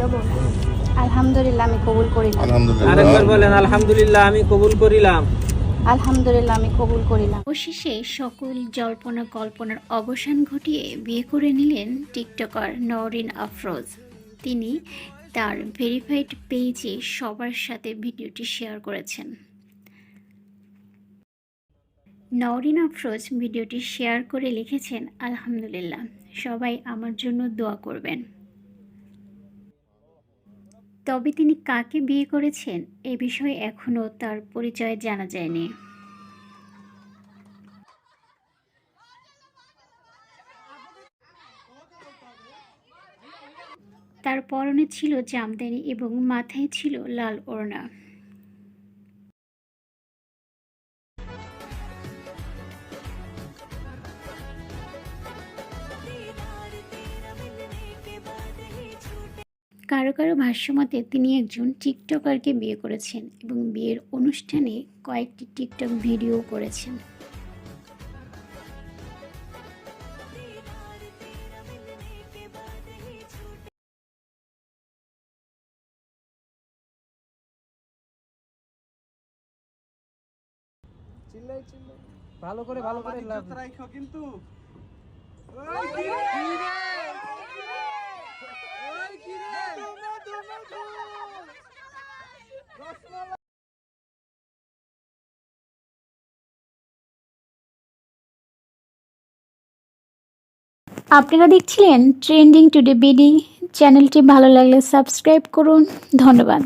কেমন আলহামদুলিল্লাহ আমি কবুল করিলাম। আরেকবার বলেন আলহামদুলিল্লাহ আমি কবুল করিলাম। আলহামদুলিল্লাহ আমি কবুল করিলাম। অবশেষে সকল জল্পনা কল্পনার অবসান ঘটিয়ে বিয়ে করে নিলেন টিকটকার নওরিন আফরোজ। তিনি তার ভেরিফাইড পেজে সবার সাথে ভিডিওটি শেয়ার করেছেন। নওরিন আফরোজ ভিডিওটি শেয়ার করে লিখেছেন আলহামদুলিল্লাহ সবাই আমার জন্য দোয়া করবেন। তবে তিনি কাকে বিয়ে করেছেন এ বিষয়ে এখনও তার পরিচয় জানা যায়নি। তার পরনে ছিল জামদানি এবং মাথায় ছিল লাল ওড়না। কারও কারও ভাষ্যমতে তিনি একজন টিকটকারকে বিয়ে করেছেন এবং বিয়ের অনুষ্ঠানে কয়েকটি টিকটক ভিডিও করেছেন। চিল্লাই চিল্লাই। ভালো করে ভালো করে কিন্তু। আপনারা দেখছিলেন ট্রেন্ডিং টুডে বিডি চ্যানেলটি ভালো লাগলে সাবস্ক্রাইব করুন ধন্যবাদ।